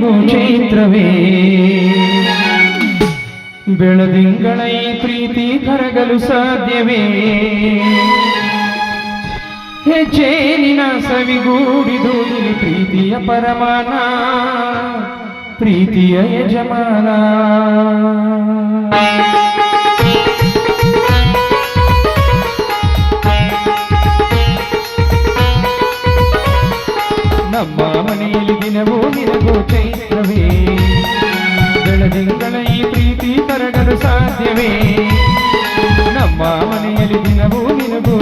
ಚೈತ್ರವೇ ಬೆಳದಿಂಗಳ ಈ ಪ್ರೀತಿ ಕರಗಲು ಸಾಧ್ಯವೇ? ಹೆಜ್ಜೇನಿನ ಸವಿಗೂಡಿದು ಇಲ್ಲಿ ಪ್ರೀತಿಯ ಪರಮಾನ ಪ್ರೀತಿಯ ಯಜಮಾನ. ಸಾಧ್ಯವೇ ನಮ್ಮ ಮನೆಯಲ್ಲಿ ದಿನವೂ ನಿನಗೂ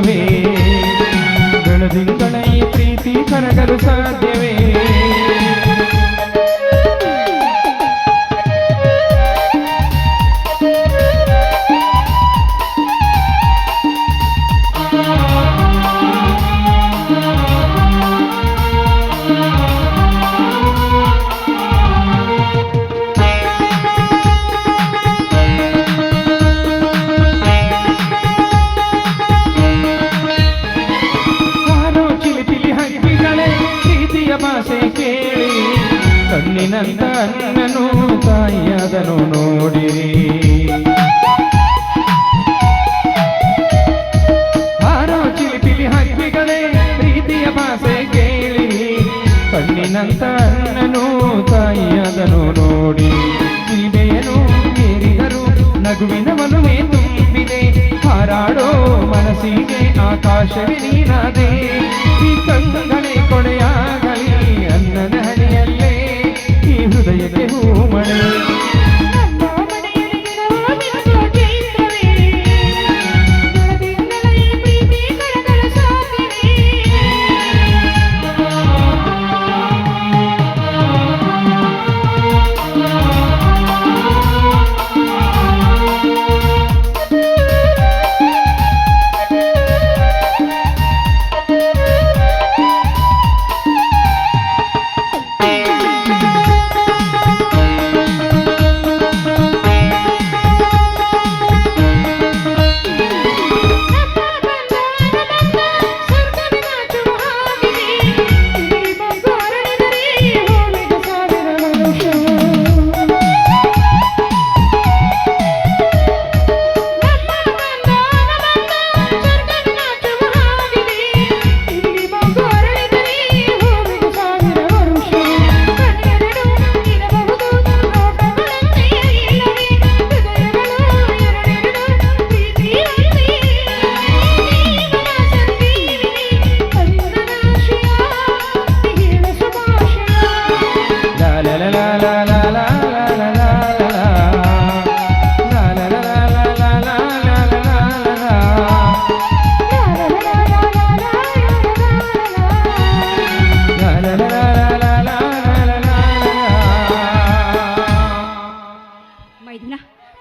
ಸಾಧ್ಯವೇ ಬೆಳೆದಿಂದಲೇ ಪ್ರೀತಿ ಕರಗಲು ಸಾಧ್ಯವೇ ಕೇಳಿ. ಕಣ್ಣಿನಂತ ತನ್ನನು ತಾಯಿಯಾದನು ನೋಡಿರಿ. ಹಾರೋ ಚಿಲಿಪಿಲಿ ಹಕ್ಕಿಗಳೇ ಪ್ರೀತಿಯ ಭಾಷೆ ಕೇಳಿ. ಕಣ್ಣಿನಂತ ತನ್ನನು ತಾಯಿಯಾದನು ನೋಡಿ. ಸೀಮೆಯನು ಏರಿದರು ನಗುವಿನ ಮನುವೆ ತುಂಬಿದೆ. ಹಾರಾಡೋ ಮನಸ್ಸಿಗೆ ಆಕಾಶವೇ ಹೃದಯಕ್ಕೆ ಹೂಮಣಿ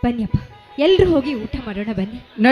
ಬನ್ನಿಯಪ್ಪ. ಎಲ್ಲರೂ ಹೋಗಿ ಊಟ ಮಾಡೋಣ ಬನ್ನಿ.